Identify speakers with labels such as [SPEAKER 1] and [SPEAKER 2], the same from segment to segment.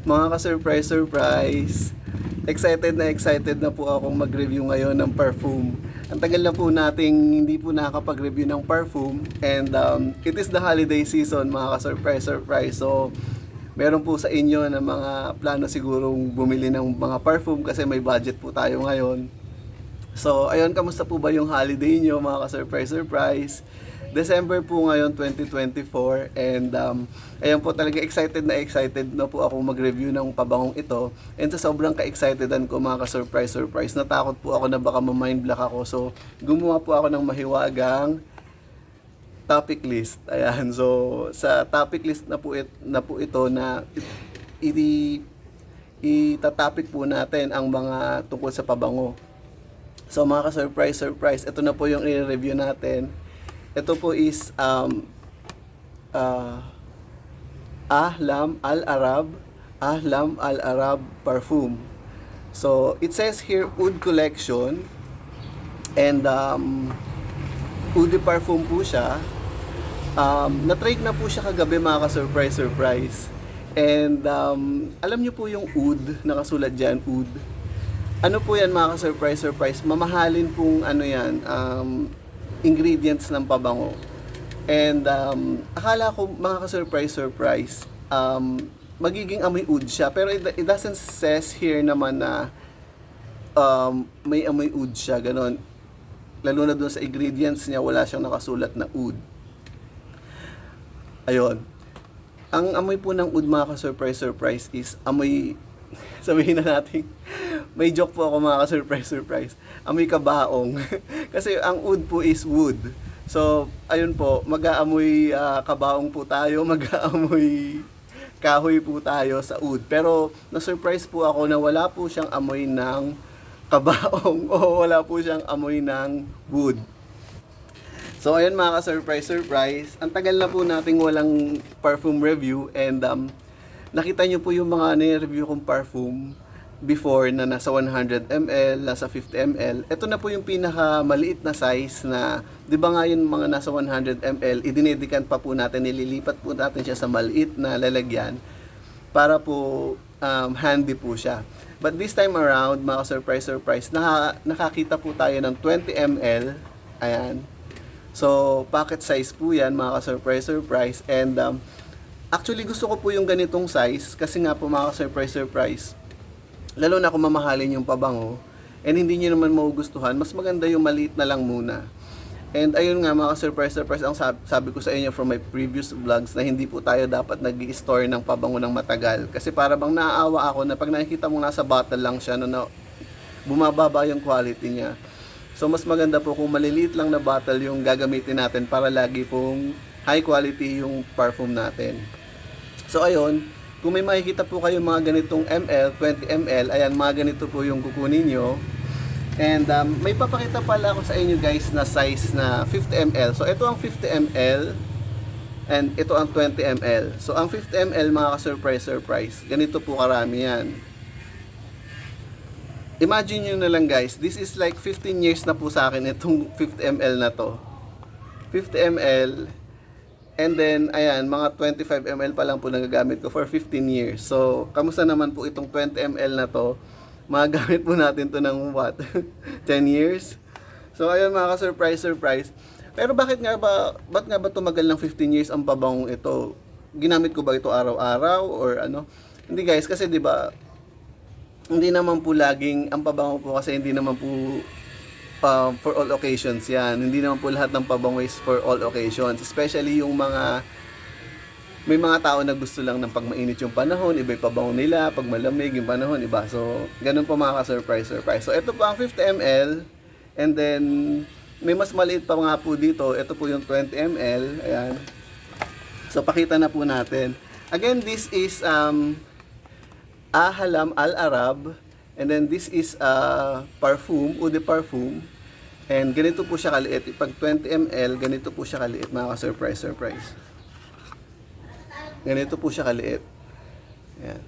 [SPEAKER 1] Mga ka-surprise, surprise. Excited na excited na po akong mag-review ngayon ng perfume. Ang tagal na po nating hindi po nakakapag-review ng perfume and um, it is the holiday season mga ka-surprise, surprise. So, meron po sa inyo na mga plano sigurong bumili ng mga perfume kasi may budget po tayo ngayon. So, ayun, kamusta po ba yung holiday nyo mga ka-surprise, surprise? December po ngayon 2024 and um, ayun po talaga excited na excited na po ako mag-review ng pabangong ito. And sa sobrang ka-excitedan ko mga ka-surprise surprise natakot po ako na baka ma-mind block ako. So gumawa po ako ng mahiwagang topic list. Ayan so sa topic list na po, it, na po ito na i, itatopic po natin ang mga tungkol sa pabango. So mga ka-surprise, surprise, ito na po yung i-review natin. Ito po is um, uh, Ahlam Al-Arab Ahlam Al-Arab Perfume. So it says here Oud Collection and um, Oud Perfume po siya. Um, na-trade na po siya kagabi mga ka-surprise, surprise. And um, alam niyo po yung Oud, nakasulat dyan, Oud ano po yan mga ka-surprise surprise mamahalin pong ano yan um, ingredients ng pabango. And um, akala ko mga ka-surprise surprise um, magiging amoy oud siya. Pero it, it doesn't says here naman na um, may amoy oud siya ganon. Lalo na doon sa ingredients niya wala siyang nakasulat na oud. Ayun. Ang amoy po ng oud mga ka-surprise surprise is amoy sabihin na natin may joke po ako mga ka-surprise surprise amoy kabaong. Kasi ang oud po is wood. So ayun po mag-aamoy ah, kabaong po tayo mag-aamoy kahoy po tayo sa oud pero na-surprise po ako na wala po siyang amoy ng kabaong o wala po siyang amoy ng wood. So ayun mga ka-surprise surprise, ang tagal na po nating walang perfume review and um, nakita nyo po yung mga ni-review kong perfume before na nasa 100 ml, nasa 50 ml. Ito na po yung pinaka maliit na size na, di ba nga yung mga nasa 100 ml, idinedikan pa po natin, nililipat po natin siya sa maliit na lalagyan para po um, handy po siya. But this time around, mga surprise surprise, naka, nakakita po tayo ng 20 ml. Ayan. So, pocket size po yan, mga ka-surprise surprise. And um, actually gusto ko po yung ganitong size kasi nga po mga ka-surprise surprise. Lalo na kung mamahalin yung pabango and hindi nyo naman magugustuhan, mas maganda yung maliit na lang muna. And ayun nga mga surprise surprise ang sabi, ko sa inyo from my previous vlogs na hindi po tayo dapat nag store ng pabango ng matagal. Kasi para bang naaawa ako na pag nakikita mo nasa bottle lang siya no, na bumababa yung quality niya. So mas maganda po kung maliliit lang na bottle yung gagamitin natin para lagi pong high quality yung perfume natin. So ayun, kung may makikita po kayo mga ganitong ml, 20 ml, ayan mga ganito po yung kukunin nyo. And um, may papakita pala ako sa inyo guys na size na 50 ml. So ito ang 50 ml and ito ang 20 ml. So ang 50 ml mga ka-surprise surprise, ganito po karami yan. Imagine nyo na lang guys, this is like 15 years na po sa akin itong 50 ml na to. 50 ml and then ayan, mga 25 ml pa lang po nagagamit ko for 15 years. So, kamusta naman po itong 20 ml na to? Magagamit po natin to ng what? 10 years? So, ayun mga ka-surprise, surprise. Pero bakit nga ba, ba't nga ba tumagal ng 15 years ang pabangong ito? Ginamit ko ba ito araw-araw or ano? Hindi guys, kasi 'di ba hindi naman po laging ang pabango po kasi hindi naman po uh, for all occasions yan. Hindi naman po lahat ng pabango is for all occasions. Especially yung mga may mga tao na gusto lang ng pag mainit yung panahon, iba yung pabango nila, pag malamig yung panahon, iba. So, ganun po mga ka-surprise, surprise. So, ito po ang 50 ml. And then, may mas maliit pa nga po dito. Ito po yung 20 ml. Ayan. So, pakita na po natin. Again, this is um, Ahalam Al-Arab. And then this is uh, perfume, Ude perfume. And ganito po siya kaliit. Pag 20 ml, ganito po siya kaliit. Mga ka-surprise, surprise. Ganito po siya kaliit. Ayan.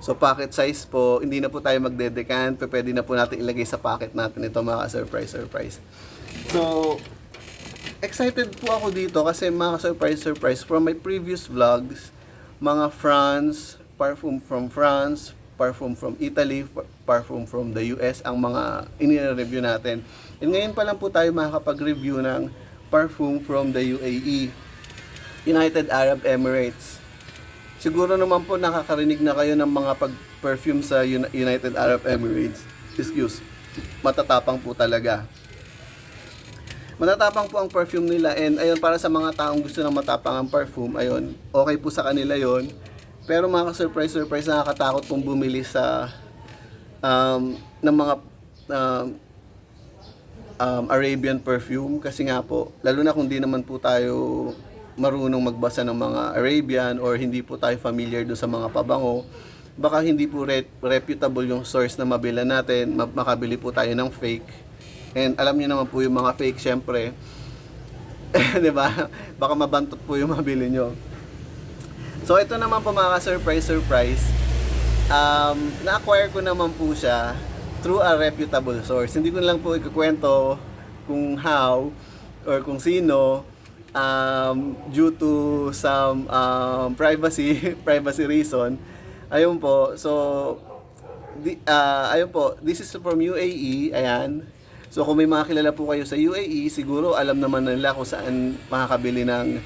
[SPEAKER 1] So pocket size po, hindi na po tayo magdedecant. Pwede na po natin ilagay sa pocket natin ito mga ka-surprise, surprise. So, excited po ako dito kasi mga ka-surprise, surprise from my previous vlogs, mga France, perfume from France, perfume from Italy, per- perfume from the US ang mga ini-review natin. And ngayon pa lang po tayo makakapag-review ng perfume from the UAE, United Arab Emirates. Siguro naman po nakakarinig na kayo ng mga pag-perfume sa Uni- United Arab Emirates. Excuse. Matatapang po talaga. Matatapang po ang perfume nila and ayun para sa mga taong gusto ng matapang ang perfume, ayun, okay po sa kanila yon. Pero mga ka-surprise surprise nakakatakot pong bumili sa um, ng mga um, um, Arabian perfume kasi nga po, lalo na kung di naman po tayo marunong magbasa ng mga Arabian or hindi po tayo familiar do sa mga pabango, baka hindi po re- reputable yung source na mabila natin, ma- makabili po tayo ng fake. And alam niyo naman po yung mga fake syempre. 'Di ba? Baka mabantot po yung mabili nyo. So ito naman po mga surprise surprise. Um, na-acquire ko naman po siya through a reputable source. Hindi ko lang po ikukwento kung how or kung sino um, due to some um, privacy privacy reason. Ayun po. So di, ah, ayun po, this is from UAE, ayan. So kung may mga kilala po kayo sa UAE, siguro alam naman nila kung saan makakabili ng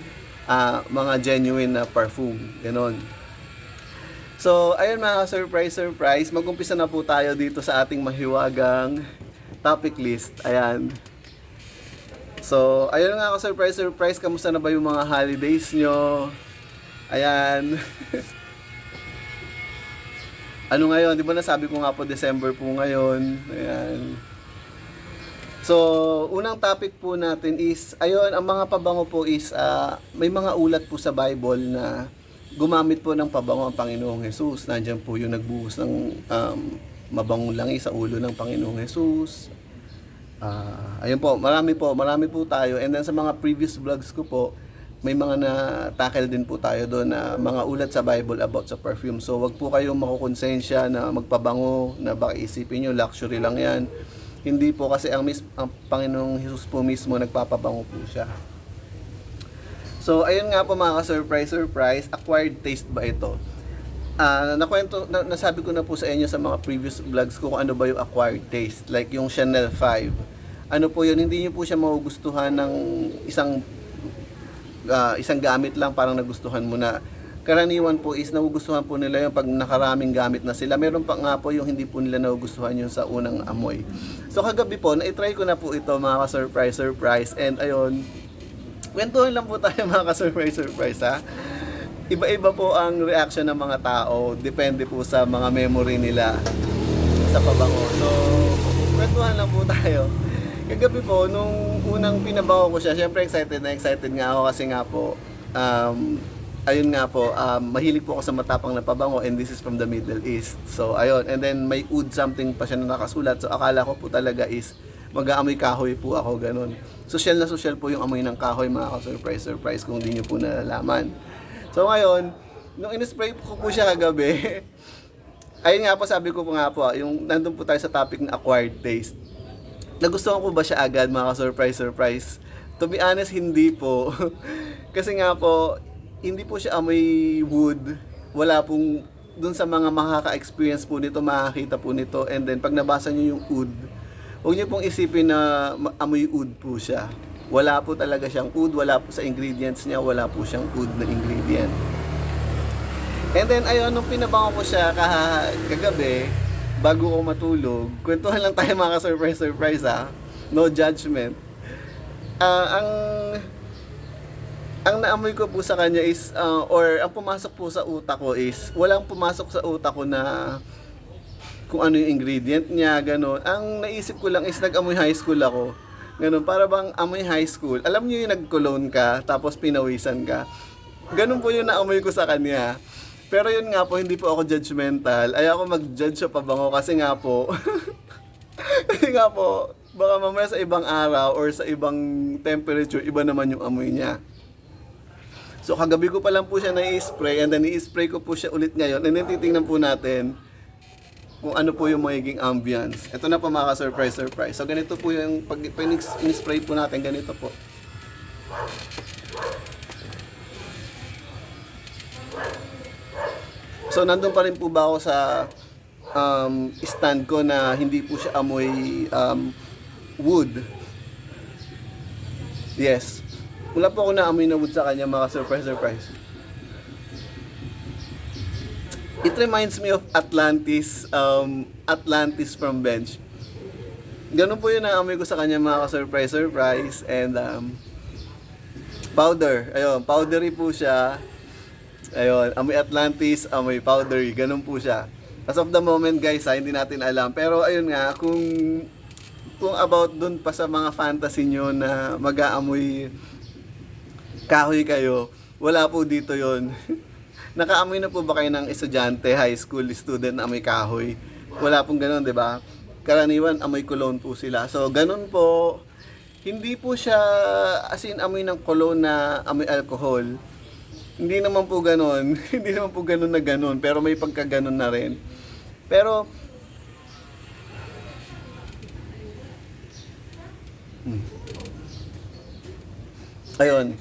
[SPEAKER 1] ah, mga genuine na perfume. Ganon. So, ayun mga surprise surprise, mag-umpisa na po tayo dito sa ating mahiwagang topic list. Ayan. So, ayun nga ako surprise surprise, kamusta na ba yung mga holidays nyo? Ayan. ano ngayon, di ba nasabi ko nga po December po ngayon. Ayan. So, unang topic po natin is, ayun, ang mga pabango po is, ah, may mga ulat po sa Bible na gumamit po ng pabango ang Panginoong Jesus. Nandiyan po yung nagbuhos ng um, mabangong langis sa ulo ng Panginoong Jesus. Ah, ayun po, marami po, marami po tayo. And then sa mga previous vlogs ko po, may mga na-tackle din po tayo doon na mga ulat sa Bible about sa perfume. So wag po kayong makukonsensya na magpabango, na baka isipin nyo, luxury lang yan. Hindi po kasi ang, mis- ang Panginoong Jesus po mismo nagpapabango po siya. So, ayun nga po mga ka-surprise, surprise, acquired taste ba ito? Ah, nakwento, na, nasabi ko na po sa inyo sa mga previous vlogs ko kung ano ba yung acquired taste. Like yung Chanel 5. Ano po yun, hindi nyo po siya magugustuhan ng isang ah, isang gamit lang parang nagustuhan mo na. Karaniwan po is nagugustuhan po nila yung pag nakaraming gamit na sila. Meron pa nga po yung hindi po nila nagugustuhan yung sa unang amoy. So kagabi po, na-try ko na po ito mga ka-surprise, surprise. And ayun, kwentuhan lang po tayo mga ka-surprise, surprise ha. Iba-iba po ang reaction ng mga tao. Depende po sa mga memory nila sa pabango. So, kwentuhan lang po tayo. Kagabi po, nung unang pinabango ko siya, syempre excited na excited nga ako kasi nga po, um, ayun nga po, um, mahilig po ako sa matapang na pabango and this is from the Middle East. So, ayun. And then may oud something pa siya na nakasulat. So, akala ko po talaga is mag-aamoy kahoy po ako, ganun. Social na social po yung amoy ng kahoy, mga ka-surprise, surprise kung di nyo po nalalaman. So, ngayon, nung in-spray ko po siya kagabi, ayun nga po, sabi ko po nga po, yung nandun po tayo sa topic na acquired taste. Nagustuhan ko ba siya agad, mga ka-surprise, surprise? To be honest, hindi po. Kasi nga po, hindi po siya amoy wood. Wala pong, dun sa mga makaka-experience po nito, makakita po nito. And then, pag nabasa nyo yung oud, huwag nyo pong isipin na amoy oud po siya. Wala po talaga siyang oud, wala po sa ingredients niya, wala po siyang oud na ingredient. And then, ayun, nung pinabango ko siya kaha, kagabi, bago ko matulog, kwentuhan lang tayo mga surprise surprise ha. No judgment. Ah, ang ang naamoy ko po sa kanya is ah, or ang pumasok po sa utak ko is walang pumasok sa utak ko na kung ano yung ingredient niya, gano'n. Ang naisip ko lang is nag-amoy high school ako. Ganun, para bang amoy high school. Alam niyo yung nag-cologne ka, tapos pinawisan ka. Ganun po yung naamoy ko sa kanya. Pero yun nga po, hindi po ako judgmental. Ayaw ako mag-judge sa pabango kasi nga po, kasi nga po, baka mamaya sa ibang araw or sa ibang temperature, iba naman yung amoy niya. So kagabi ko pa lang po siya na-spray and then i-spray ko po siya ulit ngayon and then titingnan po natin kung ano po yung magiging ambience. Ito na po mga surprise surprise. So ganito po yung pag, in-spray po natin, ganito po. So, nandun pa rin po ba ako sa um, stand ko na hindi po siya amoy um, wood. Yes. Wala po ako naamoy na wood sa kanya, mga surprise, surprise. It reminds me of Atlantis, um, Atlantis from Bench. Ganun po yun na amoy ko sa kanya mga ka-surprise, surprise. And um, powder. Ayun, powdery po siya. Ayun, amoy Atlantis, amoy powdery. Ganun po siya. As of the moment guys, ha, hindi natin alam. Pero ayun nga, kung kung about dun pa sa mga fantasy nyo na mag-aamoy kahoy kayo, wala po dito yon. Nakaamoy na po ba kayo ng estudyante, high school student na amoy kahoy? Wala pong ganun, di ba? Karaniwan, amoy cologne po sila. So, ganun po. Hindi po siya as in amoy ng cologne na amoy alcohol. Hindi naman po ganun. Hindi naman po ganun na ganun. Pero may pagkaganon na rin. Pero, Hmm. Ayun.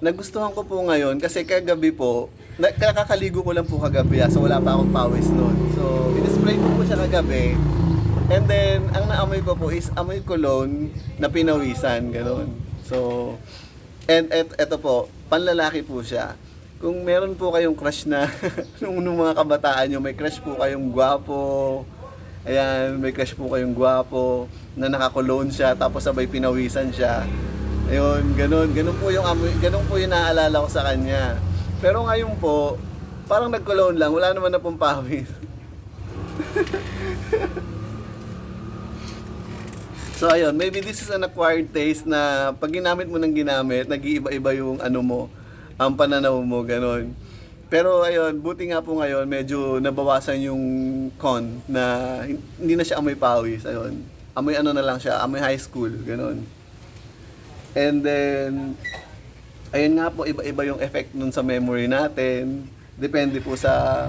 [SPEAKER 1] Nagustuhan ko po ngayon kasi kagabi po, na, kakakaligo ko lang po kagabi ah, so wala pa akong pawis noon. So, in-spray ko po siya kagabi. And then, ang naamoy ko po is amoy cologne na pinawisan, ganun. So, and et, eto po, panlalaki po siya. Kung meron po kayong crush na, nung, nung mga kabataan nyo, may crush po kayong gwapo, Ayan, may crush po kayong gwapo na nakakulon siya tapos sabay pinawisan siya. Ayun, ganun, ganun po yung amoy, ganun po yung naaalala ko sa kanya. Pero ngayon po, parang nagkulon lang, wala naman na pong pawis. so ayun, maybe this is an acquired taste na pag ginamit mo ng ginamit, nag-iiba-iba yung ano mo, ang pananaw mo, ganun. Pero ayun, buti nga po ngayon, medyo nabawasan yung con na hindi na siya amoy pawis. Ayun, amoy ano na lang siya, amoy high school, ganun. And then, ayun nga po, iba-iba yung effect nun sa memory natin. Depende po sa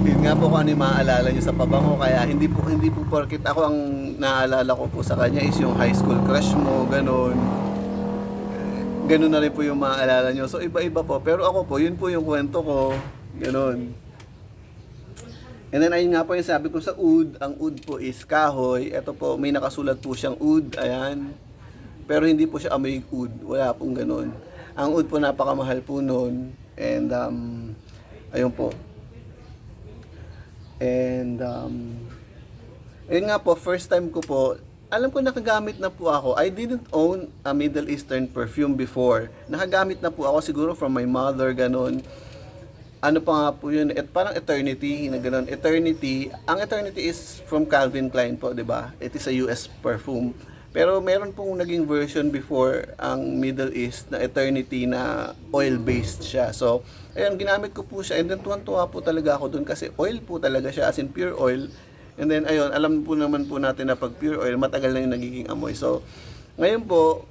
[SPEAKER 1] yun nga po kung ano yung maaalala nyo sa pabango. Kaya hindi po hindi po porkit ako ang naaalala ko po sa kanya is yung high school crush mo ganun. Ganun na rin po yung maaalala nyo so iba-iba po. Pero ako po yun po yung kwento ko ganun. And then ayun nga po yung sabi ko sa oud ang oud po is kahoy. Ito po may nakasulat po siyang oud ayan pero hindi po siya amoy oud wala pong ganun ang oud po napakamahal po noon and um, ayun po And, um, yun nga po, first time ko po, alam ko nakagamit na po ako. I didn't own a Middle Eastern perfume before. Nakagamit na po ako siguro from my mother, ganun. Ano pa nga po yun, et, parang Eternity, na ganun. Eternity, ang Eternity is from Calvin Klein po, di ba? It is a US perfume. Pero meron pong naging version before ang Middle East na Eternity na oil-based siya. So, ayun, ginamit ko po siya. And then, tuwan-tuwa po talaga ako dun kasi oil po talaga siya, as in pure oil. And then, ayun, alam po naman po natin na pag pure oil, matagal na yung nagiging amoy. So, ngayon po,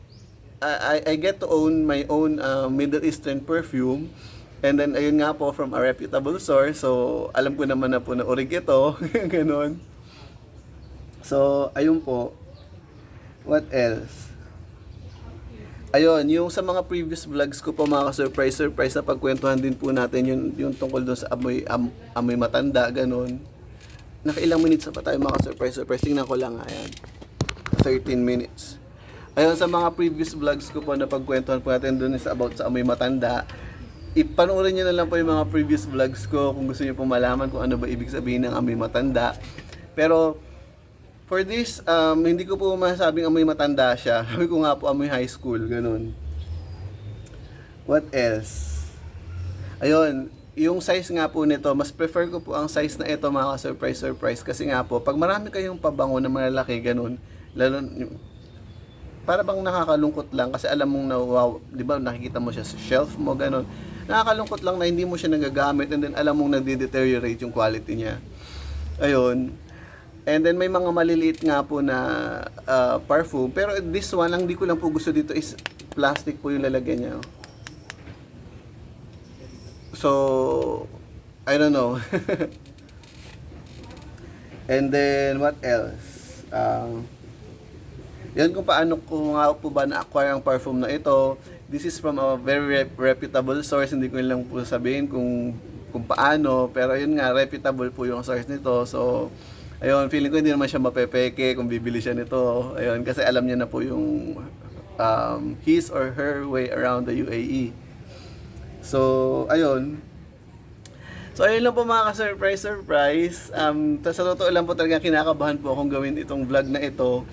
[SPEAKER 1] I, I get to own my own uh, Middle Eastern perfume. And then, ayun nga po, from a reputable source. So, alam ko naman na po na orig ito. Ganon. So, ayun po. What else? Ayun, yung sa mga previous vlogs ko po mga surprise surprise na pagkwentuhan din po natin yung, yung tungkol doon sa amoy, am, amoy matanda, ganun. Nakailang minutes pa tayo mga surprise surprise. Tingnan ko lang, ayan. 13 minutes. Ayun, sa mga previous vlogs ko po na pagkwentuhan po natin doon is about sa amoy matanda. Ipanoorin nyo na lang po yung mga previous vlogs ko kung gusto nyo po malaman kung ano ba ibig sabihin ng amoy matanda. Pero, For this, um, hindi ko po masabing amoy matanda siya. Sabi ko nga po amoy high school, ganun. What else? Ayun, yung size nga po nito, mas prefer ko po ang size na ito mga surprise surprise kasi nga po, pag marami kayong pabango na malalaki ganun, lalo para bang nakakalungkot lang kasi alam mong na wow, 'di ba nakikita mo siya sa shelf mo ganun. Nakakalungkot lang na hindi mo siya nagagamit and then alam mong nagde-deteriorate yung quality niya. Ayun, And then may mga maliliit nga po na uh, perfume. Pero this one, ang di ko lang po gusto dito is plastic po yung lalagyan niya. So, I don't know. And then, what else? Um, yan kung paano ko nga po ba na-acquire ang perfume na ito. This is from a very rep- reputable source. Hindi ko lang po sabihin kung kung paano. Pero ayun nga, reputable po yung source nito. So, ayun, feeling ko hindi naman siya mapepeke kung bibili siya nito. Ayun, kasi alam niya na po yung um, his or her way around the UAE. So, ayun. So, ayun lang po mga ka-surprise, surprise. Um, sa totoo lang po talaga kinakabahan po akong gawin itong vlog na ito.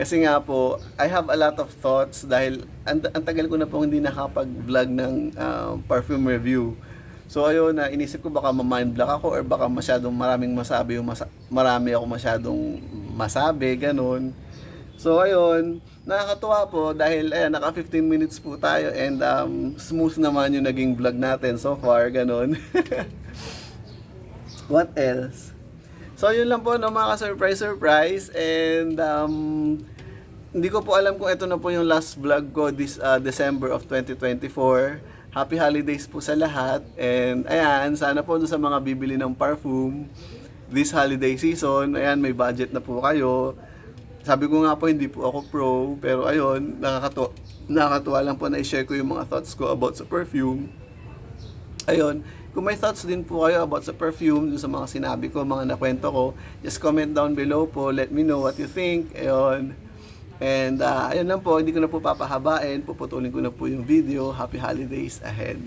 [SPEAKER 1] Kasi nga po, I have a lot of thoughts dahil ang, ang tagal ko na po hindi nakapag-vlog ng um, perfume review. So ayun na inisip ko baka ma-mind block ako or baka masyadong maraming masabi yung masa- marami ako masyadong masabi, ganun. So ayun, nakakatuwa po dahil ayan, naka 15 minutes po tayo and um, smooth naman yung naging vlog natin so far, ganun. What else? So yun lang po no mga surprise surprise and um, hindi ko po alam kung ito na po yung last vlog ko this uh, December of 2024. Happy holidays po sa lahat and ayan sana po sa mga bibili ng perfume this holiday season, ayan may budget na po kayo. Sabi ko nga po hindi po ako pro pero ayun nakakatuwa, nakakatuwa lang po na i-share ko yung mga thoughts ko about sa perfume. Ayun, kung may thoughts din po kayo about sa perfume, dun sa mga sinabi ko, mga nakwento ko, just comment down below po, let me know what you think. Ayun. And uh, ayun lang po, hindi ko na po papahabain, puputulin ko na po yung video. Happy holidays ahead.